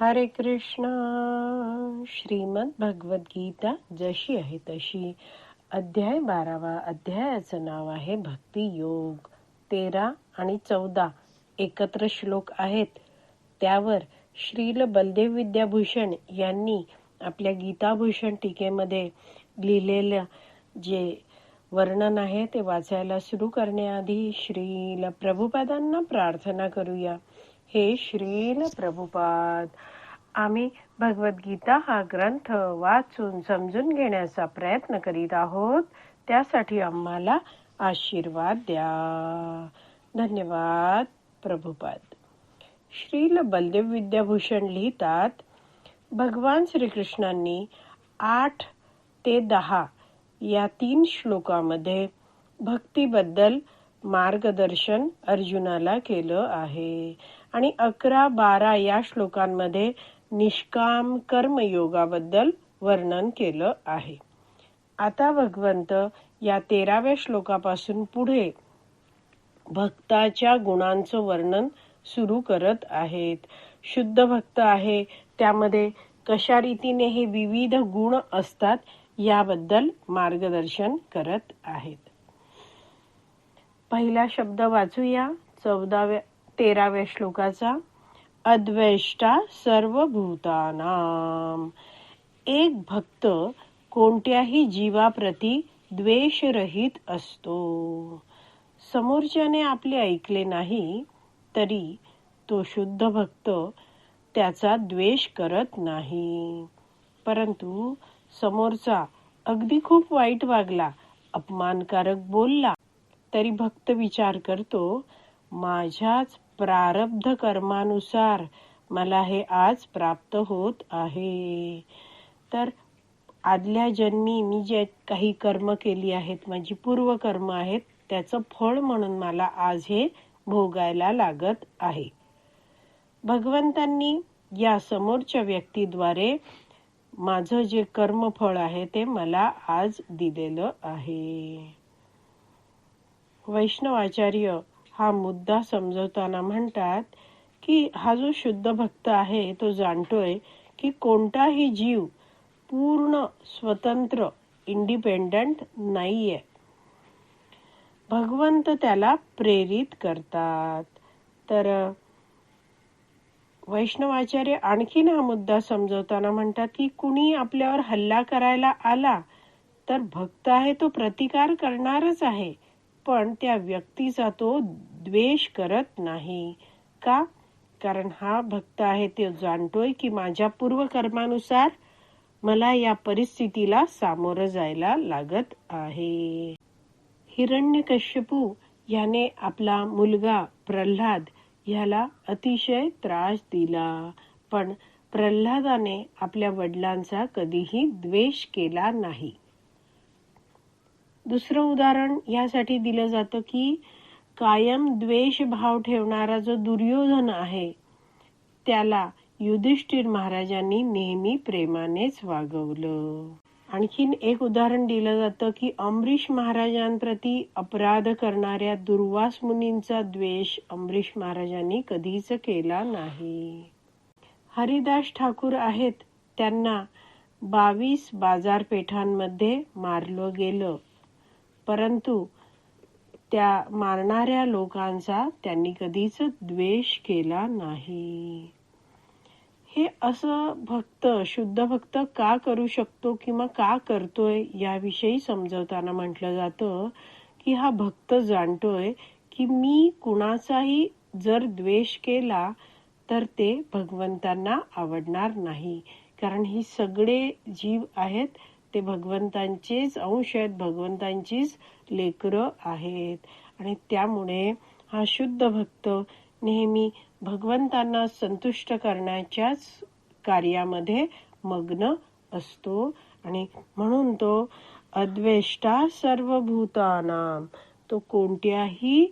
हरे कृष्ण. श्रीमद भगवत गीता जशी आहे तशी. अध्याय बारावा. अध्यायाचं नाव आहे भक्ती योग. तेरा आणि चौदा एकत्र श्लोक आहेत. त्यावर श्रील बलदेव विद्याभूषण यांनी आपल्या गीताभूषण टीकेमध्ये लिहिलेलं जे वर्णन आहे ते वाचायला सुरू करण्याआधी श्रील प्रभुपादांना प्रार्थना करूया. हे श्रील प्रभुपाद. आम्ही भगवद्गीता हा ग्रंथ वाचून समजून घेण्याचा प्रयत्न करीत आहोत. त्यासाठी आम्हाला आशीर्वाद द्या. धन्यवाद प्रभुपाद. श्रील बलदेव विद्याभूषण लिहितात भगवान श्रीकृष्णांनी आठ ते दहा या तीन श्लोकामध्ये भक्तीबद्दल मार्गदर्शन अर्जुनाला केलं आहे. आणि अकरा बारा या श्लोकांमध्ये निष्काम कर्मयोगाबद्दल वर्णन केलं आहे. आता भगवंत या तेराव्या श्लोकापासून पुढे भक्ताच्या गुणांचं वर्णन सुरू करत आहेत. शुद्ध भक्त आहे त्यामध्ये कशा रीतीने हे विविध गुण असतात याबद्दल मार्गदर्शन करत आहेत. पहिला शब्द वाचूया. चौदाव्या तेराव्या श्लोकाचा. अद्वेष्टा सर्व भूतानाम एक भक्त कोणत्याही जीवाप्रती द्वेषरहित असतो. समोरच्याने आपले ऐकले नाही तरी तो शुद्ध भक्त त्याचा द्वेष करत नाही. परंतु समोरचा अगदी खूप वाईट वागला अपमानकारक बोलला तरी भक्त विचार करतो माझ्याच प्रारब्ध कर्मानुसार मला हे आज प्राप्त होत आहे. तर आदल्या जन्मी मी जे काही कर्म केली आहेत माझी पूर्व कर्म आहेत त्याचं फळ म्हणून मला आज हे भोगायला लागत आहे. भगवंतांनी या समोरच्या व्यक्तीद्वारे माझं जे कर्मफळ आहे ते मला आज दिलेलं आहे. वैष्णवाचार्य हा मुद्दा समजवताना म्हणतात की हा जो शुद्ध भक्त आहे तो जाणतोय की कोणताही जीव पूर्ण स्वतंत्र इंडिपेंडंट नाहीये. भगवंत त्याला प्रेरित करतात. तर वैष्णवाचार्य आणखीन हा मुद्दा समजवताना म्हणतात की कुणी आपल्यावर हल्ला करायला आला तर भक्त आहे तो प्रतिकार करणारच आहे. पण त्या व्यक्तीचा तो द्वेष करत नाही. का? कारण हा भक्त आहे ते जाणतोय की माझ्या पूर्व कर्मानुसार मला या परिस्थितीला सामोरं जायला लागत आहे. हिरण्यकश्यपू याने आपला मुलगा प्रल्हाद ह्याला अतिशय त्रास दिला. पण प्रल्हादाने आपल्या वडिलांचा कधीही द्वेष केला नाही. दुसरं उदाहरण यासाठी दिलं जातं की कायम द्वेष भाव ठेवणारा जो दुर्योधन आहे त्याला युधिष्ठिर महाराजांनी नेहमी प्रेमानेच वागवलं. आणखीन एक उदाहरण दिलं जातं की अमरीश महाराजांप्रती अपराध करणाऱ्या दुर्वास मुनींचा द्वेष अमरीश महाराजांनी कधीच केला नाही. हरिदास ठाकूर आहेत त्यांना बावीस बाजारपेठांमध्ये मारलं गेलं. परंतु त्या मारणाऱ्या लोकांचा त्यांनी कधीच द्वेष केला नाही. हे असं भक्त शुद्ध भक्त का करू शकतो किंवा का करतोय याविषयी समजवताना म्हटलं जातं की हा भक्त जाणतोय की मी कुणाचाही जर द्वेष केला तर ते भगवंतांना आवडणार नाही. कारण ही सगळे जीव आहेत ते भगवंतांचेच अंश आहेत भगवंतांचीच लेकरं आहेत. आणि त्यामुळे हा शुद्ध भक्त नेहमी भगवंतांना संतुष्ट करण्याच्याच कार्यामध्ये मग्न असतो. आणि म्हणून तो अद्वेष्टा सर्व भूतानाम तो कोणत्याही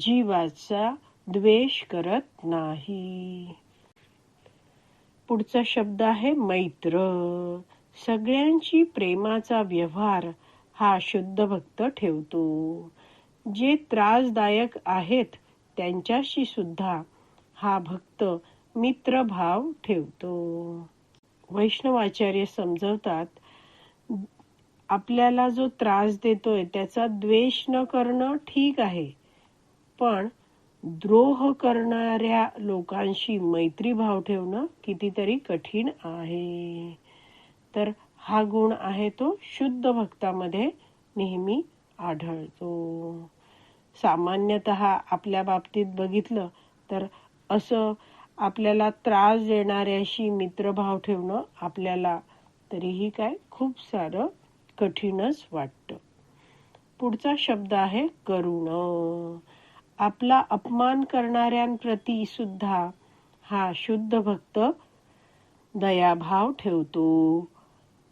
जीवाचा द्वेष करत नाही. पुढचा शब्द आहे मैत्र. सगळ्यांशी प्रेमाचा व्यवहार हा शुद्ध भक्त ठेवतो. जे त्रासदायक आहेत त्यांच्याशी सुद्धा हा भक्त मित्रभाव ठेवतो. वैष्णवाचार्य समजवतात आपल्याला जो त्रास देतोय त्याचा द्वेष न करणं ठीक आहे पण द्रोह करणाऱ्या लोकांशी मैत्रीभाव ठेवणं कितीतरी कठीण आहे. तर हा गुण आहे तो शुद्ध भक्तामध्ये नेहमी आढळतो. सामान्यतः आपल्या बाबतीत बघितलं तर असं आपल्याला त्रास देणाऱ्याशी मित्रभाव ठेवणं आपल्याला तरीही काय खूप सारं कठीणच वाटतं. पुढचा शब्द आहे करुण. आपला अपमान करणाऱ्यांप्रती सुद्धा हा शुद्ध भक्त दयाभाव ठेवतो.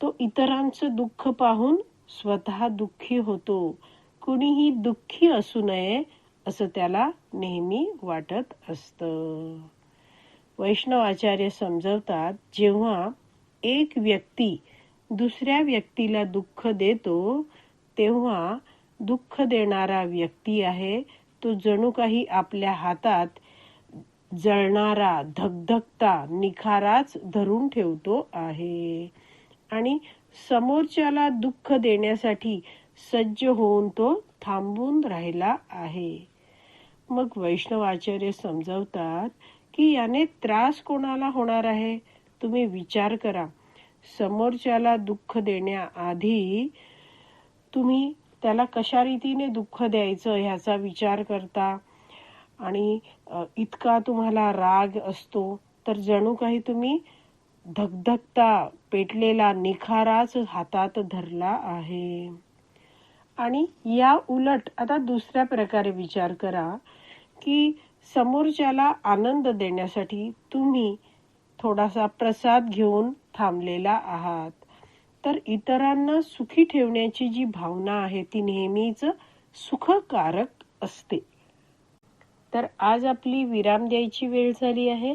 तो इतरांचं दुःख पाहून स्वतः दुःखी होतो. कुणीही दुःखी असू नये असं त्याला नेहमी वाटत असत. वैष्णव आचार्य समजवतात जेव्हा एक व्यक्ती दुसऱ्या व्यक्तीला दुःख देतो तेव्हा दुःख देणारा व्यक्ती आहे तो जणू काही आपल्या हातात जळणारा धगधगता निखाराच धरून ठेवतो आहे. आणि समोरच्याला दुःख देण्यासाठी सज्ज होऊन तो थांबून राहिला आहे. मग वैष्णव आचार्य समजवतात की याने त्रास कोणाला होणार आहे? तुम्ही विचार करा. समोरच्याला दुःख देण्याआधी तुम्ही त्याला कशा रीतीने दुःख द्यायचं ह्याचा विचार करता? आणि इतका तुम्हाला राग असतो तर जणू काही तुम्ही धगधगता पेटलेला निखाराच हातात धरला आहे. आणि या उलट आता दुसऱ्या प्रकारे विचार करा की समोरच्याला आनंद देण्यासाठी तुम्ही थोडासा प्रसाद घेऊन थांबलेला आहात. तर इतरांना सुखी ठेवण्याची जी भावना आहे ती नेहमीच सुखकारक असते. तर आज आपली विराम द्यायची वेळ झाली आहे.